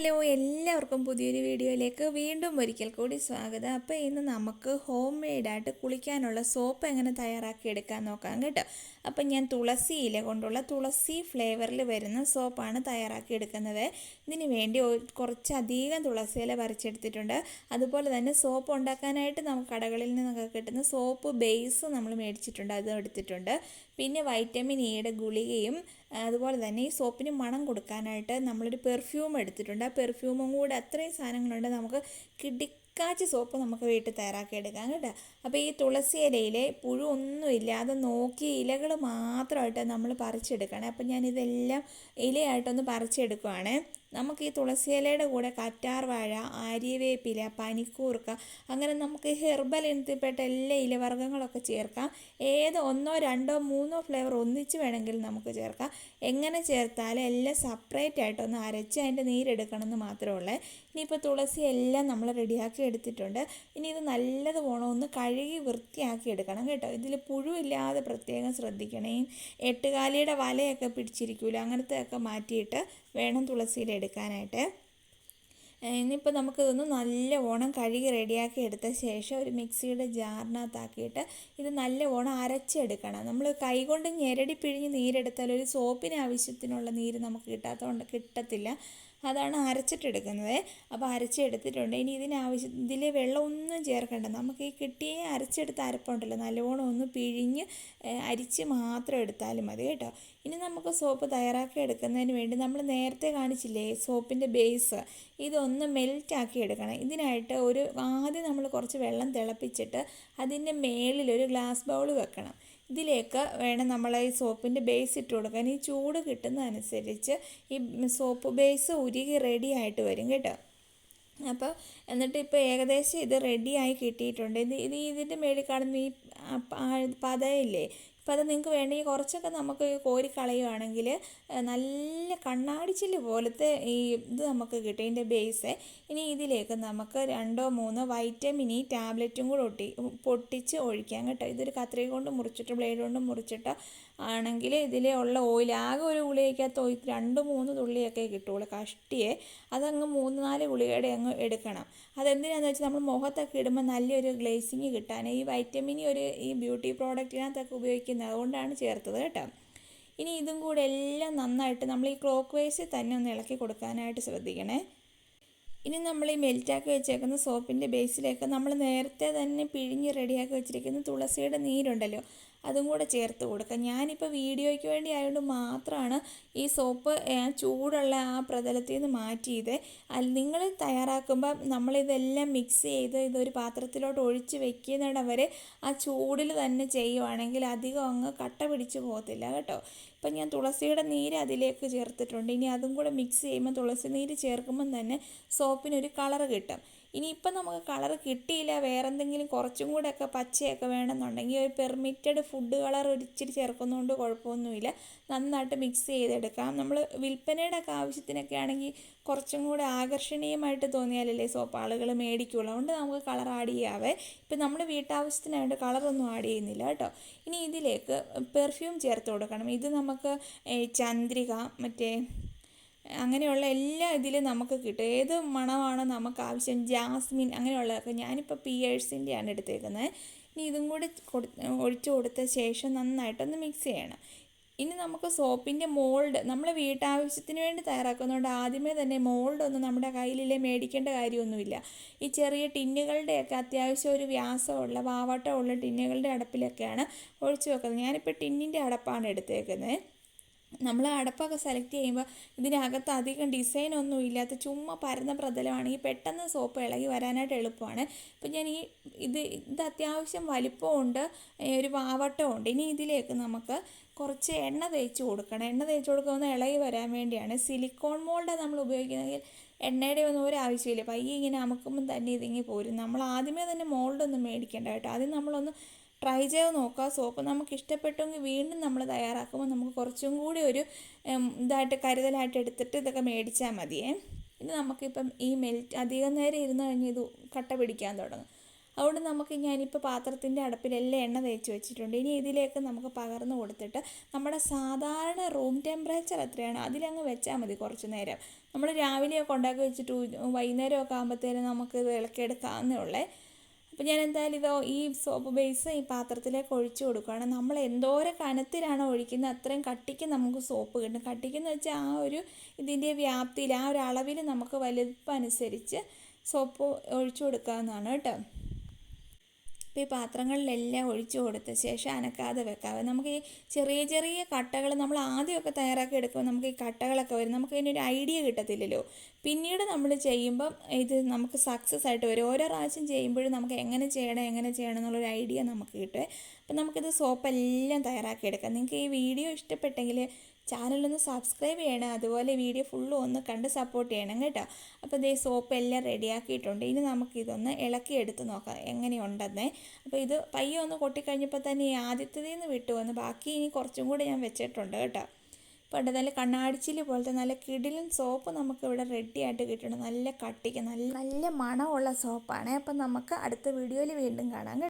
Hello എല്ലാവർക്കും പുതിയൊരു വീഡിയോയിലേക്ക് വീണ്ടും ഒരിക്കൽ കൂടി സ്വാഗതം. അപ്പോൾ ഇന്ന് നമുക്ക് ഹോം മെയ്ഡായിട്ട് കുളിക്കാനുള്ള സോപ്പ് എങ്ങനെ തയ്യാറാക്കി എടുക്കാൻ നോക്കാം കേട്ടോ. അപ്പം ഞാൻ തുളസി ഇല കൊണ്ടുള്ള തുളസി ഫ്ലേവറിൽ വരുന്ന സോപ്പാണ് തയ്യാറാക്കി എടുക്കുന്നത്. ഇതിന് വേണ്ടി കുറച്ചധികം തുളസി ഇല പറിച്ചെടുത്തിട്ടുണ്ട്. അതുപോലെ തന്നെ സോപ്പ് ഉണ്ടാക്കാനായിട്ട് നമുക്ക് കടകളിൽ നിന്നൊക്കെ കിട്ടുന്ന സോപ്പ് ബേസ് നമ്മൾ മേടിച്ചിട്ടുണ്ട് അതും എടുത്തിട്ടുണ്ട്. പിന്നെ വൈറ്റമിൻ ഇയുടെ ഗുളികയും അതുപോലെ തന്നെ ഈ സോപ്പിന് മണം കൊടുക്കാനായിട്ട് നമ്മളൊരു പെർഫ്യൂം എടുത്തിട്ടുണ്ട്. ആ പെർഫ്യൂമും കൂടെ അത്രയും സാധനങ്ങളുണ്ട് നമുക്ക് കിടിക്കാച്ചി സോപ്പ് നമുക്ക് വീട്ടിൽ തയ്യാറാക്കി എടുക്കാം കേട്ടോ. അപ്പോൾ ഈ തുളസി ഇലയിലെ പുഴു ഒന്നും ഇല്ലാതെ നോക്കി ഇലകൾ മാത്രമായിട്ട് നമ്മൾ പറിച്ചെടുക്കണം. അപ്പം ഞാനിതെല്ലാം ഇലയായിട്ടൊന്ന് പറിച്ചെടുക്കുവാണ്. നമുക്ക് ഈ തുളസി ഇലയുടെ കൂടെ കറ്റാർവാഴ ആര്യവേപ്പില പനിക്കൂർക്ക അങ്ങനെ നമുക്ക് ഹെർബൽ ഇനത്തിൽപ്പെട്ട എല്ലാ ഇലവർഗങ്ങളൊക്കെ ചേർക്കാം. ഏത് ഒന്നോ രണ്ടോ മൂന്നോ ഫ്ലേവർ ഒന്നിച്ച് വേണമെങ്കിൽ നമുക്ക് ചേർക്കാം. എങ്ങനെ ചേർത്താലും എല്ലാം സെപ്പറേറ്റ് ആയിട്ടൊന്ന് അരച്ച് അതിന്റെ നീരെടുക്കണം എന്ന് മാത്രമേ ഉള്ളൂ. ഇനിയിപ്പോൾ തുളസി എല്ലാം നമ്മൾ റെഡിയാക്കി എടുത്തിട്ടുണ്ട്. ഇനി ഇത് നല്ലതുപോലെ ഒന്ന് കഴുകി വൃത്തിയാക്കി എടുക്കണം കേട്ടോ. ഇതിൽ പുഴുവില്ലാതെ പ്രത്യേകം ശ്രദ്ധിക്കണേ. എട്ടുകാലിയുടെ വലയൊക്കെ പിടിച്ചിരിക്കൂല. അങ്ങനത്തെ ഒക്കെ മാറ്റിയിട്ട് വേണം തുളസിയിൽ എടുക്കാനായിട്ട്. ഇനിയിപ്പോൾ നമുക്കിതൊന്ന് നല്ല ഓണം കഴുകി റെഡിയാക്കി എടുത്ത ശേഷം ഒരു മിക്സിയുടെ ജാറിനകത്താക്കിയിട്ട് ഇത് നല്ല ഓണം അരച്ചെടുക്കണം. നമ്മൾ കൈകൊണ്ട് ഞെരടി പിഴിഞ്ഞ് നീരെടുത്താൽ ഒരു സോപ്പിന് ആവശ്യത്തിനുള്ള നീര് നമുക്ക് കിട്ടാത്തതുകൊണ്ട് കിട്ടത്തില്ല. അതാണ് അരച്ചിട്ടെടുക്കുന്നത്. അപ്പോൾ അരച്ചെടുത്തിട്ടുണ്ട്. ഇനി ഇതിനാവശ്യം ഇതിൽ വെള്ളമൊന്നും ചേർക്കേണ്ട. നമുക്ക് ഈ കിട്ടിയ അരച്ചെടുത്ത അരപ്പുണ്ടല്ലോ നല്ലവണ്ണം ഒന്ന് പിഴിഞ്ഞ് അരിച്ച് മാത്രം എടുത്താലും മതി കേട്ടോ. ഇനി നമുക്ക് സോപ്പ് തയ്യാറാക്കി എടുക്കുന്നതിന് വേണ്ടി നമ്മൾ നേരത്തെ കാണിച്ചില്ലേ സോപ്പിന്റെ ബേസ്. ഇതൊന്ന് മെൽറ്റാക്കി എടുക്കണം. ഇതിനായിട്ട് ഒരു ആദ്യം നമ്മൾ കുറച്ച് വെള്ളം തിളപ്പിച്ചിട്ട് അതിന്റെ മേളിൽ ഒരു ഗ്ലാസ് ബൗൾ വെക്കണം. ഇതിലേക്ക് വേണം നമ്മൾ ഈ സോപ്പിന്റെ ബേസ് ഇട്ട് കൊടുക്കാൻ. ഈ ചൂട് കിട്ടുന്നതനുസരിച്ച് ഈ സോപ്പ് ബേസ് ഉരുകി റെഡി ആയിട്ട് വരും കേട്ടോ. അപ്പോൾ എന്നിട്ട് ഇപ്പോൾ ഏകദേശം ഇത് റെഡിയായി കിട്ടിയിട്ടുണ്ട്. ഇത് ഇത് ഇതിന്റെ മേളിൽ കാണുന്ന ഈ പതയില്ലേ? അപ്പോൾ അത് നിങ്ങൾക്ക് വേണമെങ്കിൽ കുറച്ചൊക്കെ നമുക്ക് കോരിക്കളയുകയാണെങ്കിൽ നല്ല കണ്ണാടിച്ചിൽ പോലത്തെ ഈ ഇത് നമുക്ക് കിട്ടും. ഇതിന്റെ ബേസ് ഇനി ഇതിലേക്ക് നമുക്ക് രണ്ടോ മൂന്നോ വൈറ്റമിൻ ഇ ടാബ്ലറ്റും കൂടെ ഒട്ടി പൊട്ടിച്ച് ഒഴിക്കാം കേട്ടോ. ഇതൊരു കത്രിക കൊണ്ട് മുറിച്ചിട്ട് ബ്ലേഡ് കൊണ്ട് മുറിച്ചിട്ട് ആണെങ്കിൽ ഇതിലെ ഉള്ള ഓയിൽ ആകെ ഒരു ഗുളികയ്ക്കകത്ത് ഓയിൽ രണ്ട് മൂന്ന് തുള്ളിയൊക്കെ കിട്ടുള്ളൂ കഷ്ടിയെ. അതങ്ങ് മൂന്ന് നാല് ഗുളികയുടെ അങ്ങ് എടുക്കണം. അതെന്തിനാന്ന് വെച്ചാൽ നമ്മൾ മുഖത്തൊക്കെ ഇടുമ്പോൾ നല്ലൊരു ഗ്ലേസിങ് കിട്ടാൻ ഈ വൈറ്റമിൻ ഒരു ഈ ബ്യൂട്ടി പ്രോഡക്റ്റിനകത്തൊക്കെ ഉപയോഗിക്കുന്നത് അതുകൊണ്ടാണ് ചേർത്തത് കേട്ടോ. ഇനി ഇതും കൂടെ എല്ലാം നന്നായിട്ട് നമ്മൾ ഈ ക്ലോക്ക് വൈസ് തന്നെ ഒന്ന് ഇളക്കി കൊടുക്കാനായിട്ട് ശ്രദ്ധിക്കണേ. ഇനി നമ്മൾ ഈ മെൽറ്റാക്കി വെച്ചേക്കുന്ന സോപ്പിന്റെ ബേസിലേക്ക് നമ്മൾ നേരത്തെ തന്നെ പിഴിഞ്ഞ് റെഡിയാക്കി വെച്ചിരിക്കുന്ന തുളസിയുടെ നീരുണ്ടല്ലോ അതും കൂടെ ചേർത്ത് കൊടുക്കുക ഞാനിപ്പോൾ വീഡിയോയ്ക്ക് വേണ്ടി ആയതുകൊണ്ട് മാത്രമാണ് ഈ സോപ്പ് ചൂടുള്ള ആ പ്രതലത്തിൽ നിന്ന് മാറ്റിയത് നിങ്ങൾ തയ്യാറാക്കുമ്പോൾ നമ്മളിതെല്ലാം മിക്സ് ചെയ്ത് ഇതൊരു പാത്രത്തിലോട്ട് ഒഴിച്ച് വെക്കുന്നിടം ആ ചൂടിൽ തന്നെ ചെയ്യുവാണെങ്കിൽ അധികം അങ്ങ് കട്ട പിടിച്ച് പോകത്തില്ല കേട്ടോ. ഇപ്പം ഞാൻ തുളസിയുടെ നീര് അതിലേക്ക് ചേർത്തിട്ടുണ്ട്. ഇനി അതും കൂടെ മിക്സ് ചെയ്യുമ്പോൾ തുളസി നീര് ചേർക്കുമ്പം തന്നെ സോപ്പിനൊരു കളറ് കിട്ടും. ഇനി ഇപ്പം നമുക്ക് കളർ കിട്ടിയില്ല വേറെ എന്തെങ്കിലും കുറച്ചും കൂടെ ഒക്കെ പച്ചയൊക്കെ വേണമെന്നുണ്ടെങ്കിൽ ഒരു പെർമിറ്റഡ് ഫുഡ് കളർ ഒരിച്ചിരി ചേർക്കുന്നതുകൊണ്ട് കുഴപ്പമൊന്നുമില്ല. നന്നായിട്ട് മിക്സ് ചെയ്തെടുക്കാം. നമ്മൾ വിൽപ്പനയുടെ ഒക്കെ ആവശ്യത്തിനൊക്കെ ആണെങ്കിൽ കുറച്ചും കൂടെ ആകർഷണീയമായിട്ട് തോന്നിയാലല്ലേ സോപ്പ് ആളുകൾ മേടിക്കുള്ളൂ. അതുകൊണ്ട് നമുക്ക് കളർ ആഡ് ചെയ്യാവേ. ഇപ്പം നമ്മൾ വീട്ടാവശ്യത്തിനായിട്ട് കളറൊന്നും ആഡ് ചെയ്യുന്നില്ല കേട്ടോ. ഇനി ഇതിലേക്ക് പെർഫ്യൂം ചേർത്ത് കൊടുക്കണം. ഇത് നമുക്ക് ചന്ദ്രിക മറ്റേ അങ്ങനെയുള്ള എല്ലാ ഇതിലും നമുക്ക് കിട്ടും. ഏത് മണമാണ് നമുക്ക് ആവശ്യം? ജാസ്മിൻ അങ്ങനെയുള്ളതൊക്കെ ഞാനിപ്പോൾ പിയേഴ്സിന്റെയാണ് എടുത്തേക്കുന്നത്. ഇനി ഇതും കൂടി കൊടു ഒഴിച്ചു കൊടുത്ത ശേഷം നന്നായിട്ടൊന്ന് മിക്സ് ചെയ്യണം. ഇനി നമുക്ക് സോപ്പിന്റെ മോൾഡ് നമ്മൾ വീട്ടാവശ്യത്തിന് വേണ്ടി തയ്യാറാക്കുന്നതുകൊണ്ട് ആദ്യമേ തന്നെ മോൾഡ് ഒന്നും നമ്മുടെ കയ്യിലില്ലേ മേടിക്കേണ്ട കാര്യമൊന്നുമില്ല. ഈ ചെറിയ ടിന്നുകളുടെയൊക്കെ അത്യാവശ്യം ഒരു വ്യാസമുള്ള വാവട്ടമുള്ള ടിന്നുകളുടെ അടപ്പിലൊക്കെയാണ് ഒഴിച്ചു വെക്കുന്നത്. ഞാനിപ്പോൾ ടിന്നിന്റെ അടപ്പാണ് എടുത്തേക്കുന്നത്. നമ്മൾ അടപ്പൊക്കെ സെലക്ട് ചെയ്യുമ്പോൾ ഇതിനകത്ത് അധികം ഡിസൈനൊന്നും ഇല്ലാത്ത ചുമ്മാ പരന്ന പ്രതലമാണെങ്കിൽ പെട്ടെന്ന് സോപ്പ് ഇളകി വരാനായിട്ട് എളുപ്പമാണ്. ഇപ്പം ഞാൻ ഈ ഇത് ഇത് അത്യാവശ്യം വലിപ്പമുണ്ട്. ഒരു വാവട്ടമുണ്ട്. ഇനി ഇതിലേക്ക് നമുക്ക് കുറച്ച് എണ്ണ തേച്ച് കൊടുക്കണം. എണ്ണ തേച്ച് കൊടുക്കുന്നത് ഇളകി വരാൻ വേണ്ടിയാണ്. സിലിക്കോൺ മോൾഡ് നമ്മൾ ഉപയോഗിക്കുന്നതെങ്കിൽ എണ്ണയുടെ ഒന്നും ഒരു ആവശ്യമില്ല. പയ്യെ ഇങ്ങനെ അമുക്കുമ്പം തന്നെ ഇതിങ്ങി പോരും. നമ്മൾ ആദ്യമേ തന്നെ മോൾഡൊന്നും മേടിക്കേണ്ട കേട്ടോ. ആദ്യം നമ്മളൊന്ന് ട്രൈ ചെയ്ത് നോക്കുക. സോപ്പ് നമുക്ക് ഇഷ്ടപ്പെട്ടെങ്കിൽ വീണ്ടും നമ്മൾ തയ്യാറാക്കുമ്പോൾ നമുക്ക് കുറച്ചും കൂടി ഒരു ഇതായിട്ട് കരുതലായിട്ട് എടുത്തിട്ട് ഇതൊക്കെ മേടിച്ചാൽ മതിയേ ഇത് നമുക്കിപ്പം ഈ മെൽറ്റ് അധികം നേരം ഇരുന്ന് കഴിഞ്ഞ് ഇത് കട്ട പിടിക്കാൻ തുടങ്ങും. അതുകൊണ്ട് നമുക്ക് ഞാനിപ്പോൾ പാത്രത്തിന്റെ അടുപ്പിലെല്ലാം എണ്ണ തേച്ച് വെച്ചിട്ടുണ്ട്. ഇനി ഇതിലേക്ക് നമുക്ക് പകർന്നു കൊടുത്തിട്ട് നമ്മുടെ സാധാരണ റൂം ടെമ്പറേച്ചർ എത്രയാണ് അതിലങ്ങ് വെച്ചാൽ മതി കുറച്ച് നേരം. നമ്മൾ രാവിലെയൊക്കെ ഉണ്ടാക്കി വെച്ചിട്ട് വൈകുന്നേരമൊക്കെ ആകുമ്പോഴത്തേനും നമുക്ക് ഇളക്കിയെടുക്കാമെന്നേ ഉള്ളേ. അപ്പോൾ ഞാൻ എന്തായാലും ഇതോ ഈ സോപ്പ് ബേസ് ഈ പാത്രത്തിലേക്ക് ഒഴിച്ചു കൊടുക്കുകയാണ് നമ്മൾ എന്തോരം കനത്തിലാണ് ഒഴിക്കുന്നത് അത്രയും കട്ടിക്ക് നമുക്ക് സോപ്പ് കിട്ടും. കട്ടിക്കെന്ന് വെച്ചാൽ ആ ഒരു ഇതിന്റെ വ്യാപ്തിയിൽ ആ ഒരു അളവിൽ നമുക്ക് വലുപ്പം അനുസരിച്ച് സോപ്പ് ഒഴിച്ചു കൊടുക്കാവുന്നതാണ് കേട്ടോ. അപ്പോൾ ഈ പാത്രങ്ങളിലെല്ലാം ഒഴിച്ചു കൊടുത്ത ശേഷം അനക്കാതെ വെക്കാവേ നമുക്ക് ഈ ചെറിയ ചെറിയ കട്ടകൾ നമ്മൾ ആദ്യമൊക്കെ തയ്യാറാക്കി എടുക്കുമ്പോൾ നമുക്ക് ഈ കട്ടകളൊക്കെ വരും. നമുക്ക് ഇതിനൊരു ഐഡിയ കിട്ടത്തില്ലല്ലോ. പിന്നീട് നമ്മൾ ചെയ്യുമ്പം ഇത് നമുക്ക് സക്സസ് ആയിട്ട് വരും. ഓരോ പ്രാവശ്യം ചെയ്യുമ്പോഴും നമുക്ക് എങ്ങനെ ചെയ്യണം എങ്ങനെ ചെയ്യണം എന്നുള്ളൊരു ഐഡിയ നമുക്ക് കിട്ടും. അപ്പം നമുക്കിത് സോപ്പെല്ലാം തയ്യാറാക്കി എടുക്കാം. നിങ്ങൾക്ക് ഈ വീഡിയോ ഇഷ്ടപ്പെട്ടെങ്കിൽ ചാനലൊന്ന് സബ്സ്ക്രൈബ് ചെയ്യണം. അതുപോലെ വീഡിയോ ഫുള്ളും ഒന്ന് കണ്ട് സപ്പോർട്ട് ചെയ്യണം കേട്ടോ. അപ്പോൾ ഇതേ സോപ്പ് എല്ലാം റെഡിയാക്കിയിട്ടുണ്ട് ഇനി നമുക്കിതൊന്ന് ഇളക്കി എടുത്ത് നോക്കാം. എങ്ങനെയുണ്ടെന്നേ. അപ്പോൾ ഇത് പയ്യ ഒന്ന് കൊട്ടിക്കഴിഞ്ഞപ്പോൾ തന്നെ ഈ ആദ്യത്തേതിൽ നിന്ന് വിട്ടു വന്ന്. ബാക്കി ഇനി കുറച്ചും കൂടി ഞാൻ വെച്ചിട്ടുണ്ട് കേട്ടോ. പണ്ട് നല്ല കണ്ണാടിച്ചിൽ പോലത്തെ നല്ല കിടിലൻ സോപ്പ് നമുക്ക് ഇവിടെ റെഡി ആയിട്ട് കിട്ടണം. നല്ല കട്ടിക്ക് നല്ല നല്ല മണമുള്ള സോപ്പാണ് അപ്പം നമുക്ക് അടുത്ത വീഡിയോയിൽ വീണ്ടും കാണാം